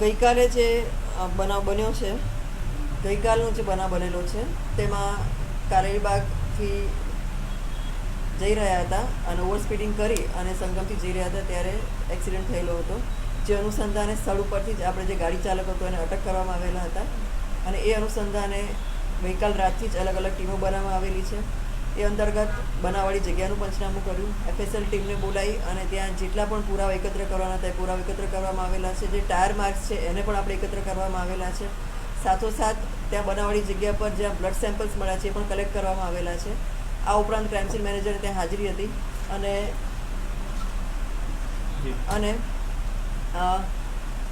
ગઈકાલે જે બનાવ બન્યો છે, ગઈકાલનો જે બનાવ બનેલો છે, તેમાં કારેલીબાગથી જઈ રહ્યા હતા અને ઓવર સ્પીડિંગ કરી અને સંગમથી જઈ રહ્યા હતા ત્યારે એક્સિડન્ટ થયેલો હતો. જે અનુસંધાને સ્થળ ઉપરથી જ આપણે જે ગાડી ચાલક હતો એને અટક કરવામાં આવેલા હતા અને એ અનુસંધાને ગઈકાલ રાતથી જ અલગ અલગ ટીમો બનાવવામાં આવેલી છે. એ અંતર્ગત બનાવવાળી જગ્યાનું પંચનામું કર્યું. એફએસએલ ટીમને બોલાવી અને ત્યાં જેટલા પણ પુરાવા એકત્ર કરવાના હતા એ પુરાવા એકત્ર કરવામાં આવેલા છે. જે ટાયર માર્ક્સ છે એને પણ આપણે એકત્ર કરવામાં આવેલા છે. સાથોસાથ ત્યાં બનાવવાળી જગ્યા પર જ્યાં બ્લડ સેમ્પલ્સ મળ્યા છે એ પણ કલેક્ટ કરવામાં આવેલા છે. આ ઉપરાંત ક્રાઇમ સીન મેનેજર ત્યાં હાજરી હતી અને અને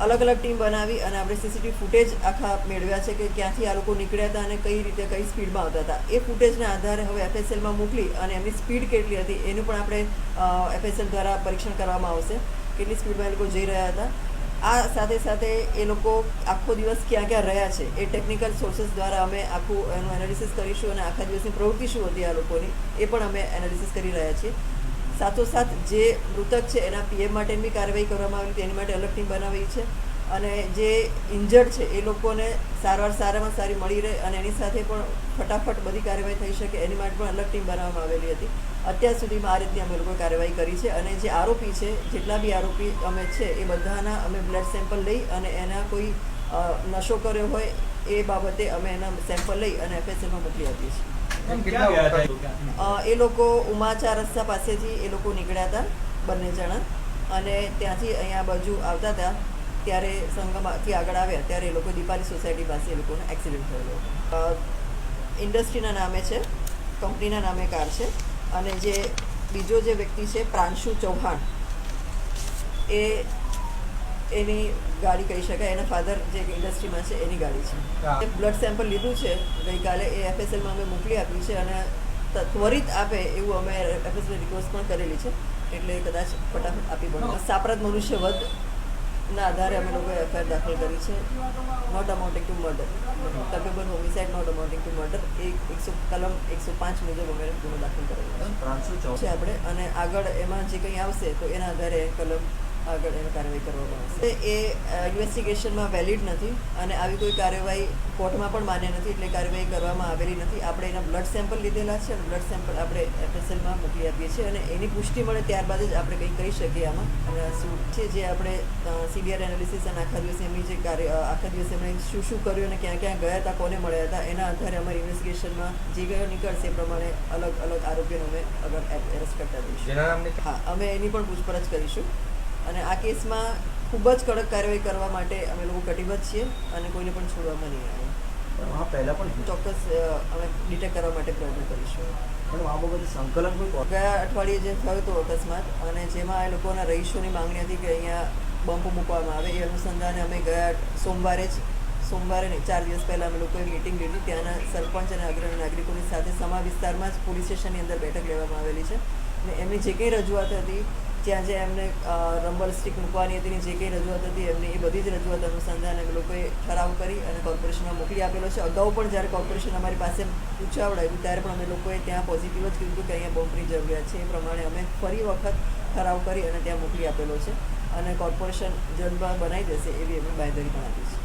અલગ અલગ ટીમ બનાવી અને આપણે સીસીટીવી ફૂટેજ આખા મેળવ્યા છે કે ક્યાંથી આ લોકો નીકળ્યા હતા અને કઈ રીતે કઈ સ્પીડમાં આવતા હતા. એ ફૂટેજના આધારે હવે એફએસએલમાં મોકલી અને એમની સ્પીડ કેટલી હતી એનું પણ આપણે એફએસએલ દ્વારા પરીક્ષણ કરવામાં આવશે. કેટલી સ્પીડમાં એ લોકો જઈ રહ્યા હતા. આ સાથે સાથે એ લોકો આખો દિવસ ક્યાં ક્યાં રહ્યા છે એ ટેકનિકલ સોર્સિસ દ્વારા અમે આખું એનું એનાલિસિસ કરીશું અને આખા દિવસની પ્રવૃત્તિ શું હતી આ લોકોની એ પણ અમે એનાલિસિસ કરી રહ્યા છીએ. સાથોસાથ જે મૃતક છે, એના પીએમ માટેની કાર્યવાહી કરવામાં આવેલી હતી, એની માટે અલગ ટીમ બનાવી છે. અને જે ઇન્જર્ડ છે, એ લોકોને સારવાર સારામાં સારી મળી રહે અને એની સાથે પણ ફટાફટ બધી કાર્યવાહી થઈ શકે, એની માટે પણ અલગ ટીમ બનાવવામાં આવેલી હતી. અત્યાર સુધીમાં આ રીતની અમે લોકોએ કાર્યવાહી કરી છે અને જે આરોપી છે, જેટલા બી આરોપી અમે છે, એ બધાના અમે બ્લડ સેમ્પલ લઈ અને એના કોઈ નશો કર્યો હોય, એ બાબતે અમે એના સેમ્પલ લઈ અને એફએસએલમાં મોકલી આપીએ છીએ. એ લોકો? ઉમાચા રસ્તા પાસેથી એ લોકો નીકળ્યા હતા બંને જણા. અને ત્યાંથી અહીંયા બાજુ આવતા હતા ત્યારે સંગમથી આગળ આવ્યા ત્યારે એ લોકો દીપાલી સોસાયટી પાસે એ લોકોને એક્સિડન્ટ થયેલો ઇન્ડસ્ટ્રીના નામે છે કંપનીના નામે કાર છે અને જે બીજો જે વ્યક્તિ છે પ્રાંશુ ચૌહાણ એ એની ગાડી કહી શકાય એના ફાધર જે ઇન્ડસ્ટ્રીમાં છે એની ગાડી છે. બ્લડ સેમ્પલ લીધું છે ગઈકાલે એ એફએસએલમાં અમે મોકલી આપ્યું છે અને ત્વરિત આપે એવું અમે એફએસએલ રિક્વેસ્ટ પણ કરેલી છે. એટલે કદાચ ફટાફટ આપી પણ સાપરાત મનુષ્ય વધ ના આધારે અમે લોકોએ એફઆઈઆર દાખલ કરી છે. Not amounting to murder તબીબન homicide not amounting to murder એક એકસો કલમ એકસો પાંચ મુજબ અમે ગુનો દાખલ કરેલો. છે આપણે. અને આગળ એમાં જે કંઈ આવશે તો એના આધારે કલમ આગળ એને કાર્યવાહી કરવામાં આવશે. એ ઇન્વેસ્ટિગેશનમાં વેલિડ નથી અને આવી કોઈ કાર્યવાહી કોર્ટમાં પણ માન્ય નથી એટલે કાર્યવાહી કરવામાં આવેલી નથી. આપણે એના બ્લડ સેમ્પલ લીધેલા છે અને બ્લડ સેમ્પલ આપણે એફએસએલમાં મોકલી આપીએ છીએ અને એની પુષ્ટિ મળે ત્યારબાદ જ આપણે કંઈ કહી શકીએ આમાં. અને શું છે જે આપણે સીબીઆર એનાલિસિસ અને આખા દિવસે એમની જે કાર્ય આખા દિવસે એમણે શું શું કર્યું અને ક્યાં ક્યાં ગયા હતા કોને મળ્યા હતા એના આધારે અમારી ઇન્વેસ્ટિગેશનમાં જે ગયો નીકળશે એ પ્રમાણે અલગ અલગ આરોપીઓને અમે આગળ એરેસ્ટ કરતા દઈશું હા અમે એની પણ પૂછપરછ કરીશું. અને આ કેસમાં ખૂબ જ કડક કાર્યવાહી કરવા માટે અમે લોકો કટિબદ્ધ છીએ અને કોઈને પણ છોડવામાં નહીં આવે. પહેલા પણ ચોક્કસ અમે ડિટેક્ટ કરવા માટે પ્રયત્ન કરીશું. પણ આ બાબતે સંકલન કોઈ ગયા અઠવાડિયે જે થયો હતો અકસ્માત અને જેમાં એ લોકોના રહીશોની માંગણી હતી કે અહીંયા બમ્પ મૂકવામાં આવે એ અનુસંધાને અમે ગયા સોમવારે જ સોમવારે નહીં ચાર દિવસ પહેલાં અમે લોકોએ મિટિંગ લીધી. ત્યાંના સરપંચ અને અગ્રણી નાગરિકોની સાથે સમા વિસ્તારમાં જ પોલીસ સ્ટેશનની અંદર બેઠક લેવામાં આવેલી છે. અને એમની જે કંઈ રજૂઆત હતી ત્યાં જે એમને રંબર સ્ટિક મૂકવાની હતી જે કંઈ રજૂઆત હતી, એમની એ બધી જ રજૂઆત અનુસંધાન અમે લોકોએ ઠરાવ કરી અને કોર્પોરેશનમાં મોકલી આપેલો છે. અગાઉ પણ જ્યારે કોર્પોરેશન અમારી પાસે પૂછાવડાયું ત્યારે પણ અમે લોકોએ ત્યાં પોઝિટિવ જ કીધું કે અહીંયા બોમ્બની જરૂરિયાત છે. એ પ્રમાણે અમે ફરી વખત ઠરાવ કરી અને ત્યાં મોકલી આપેલો છે અને કોર્પોરેશન જલ્દમાં બનાવી દેશે એવી અમે બાંયધરી પણ આપી